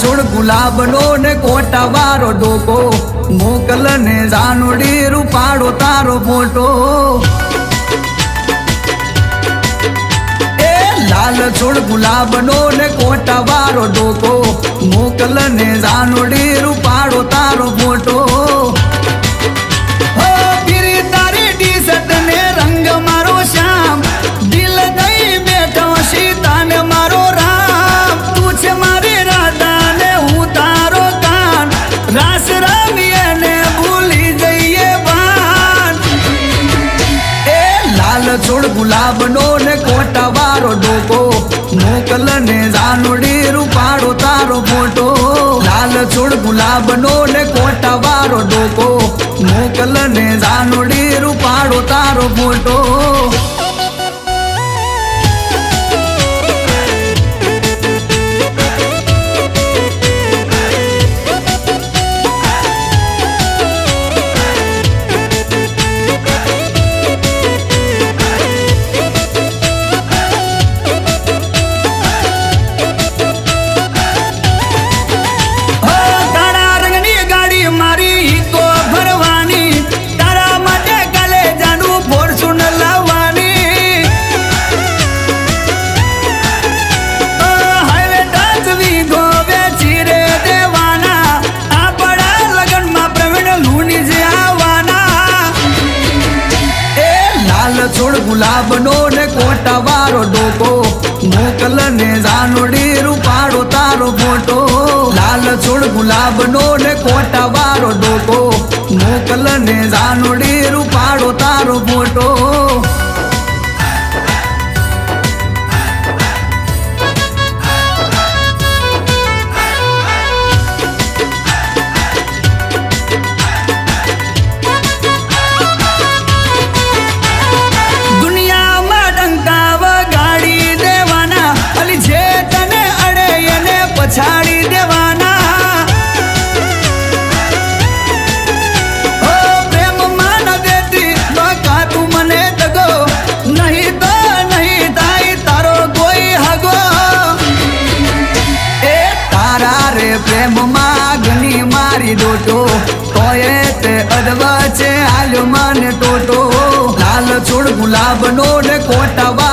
છોડ ગુલાબનો ને કોટા વારો ડોકો મોકલ ને જાનુડી રૂપાડો તારો મોટો. એ લાલ છોડ ગુલાબનો ને કોટા વારો ડોકો મોકલ ને જાનુડી લાલ છોડ ગુલાબનો ને કોટા વારો ડોકો. મોકલ ને જાનુડી રૂપાડો તારો ફોટો લાલ છોડ ગુલાબનો ને કોટા વારો ડોકો. મોકલ ને જાનુડી રૂપાડો તારો ફોટો ગુલાબનો ને કોટા વારો ડોકો. મોકલ ને જાનુડી રૂપાડો તારો ફોટો. લાલ છોડ ગુલાબનો ને કોટા વારો ડોકો. મોકલ ને જાનુડી રૂપાડો તે છે હાલ્યો માને ટોટો. લાલ છોડ ગુલાબનો ને કોટાવા. વારો ડોકો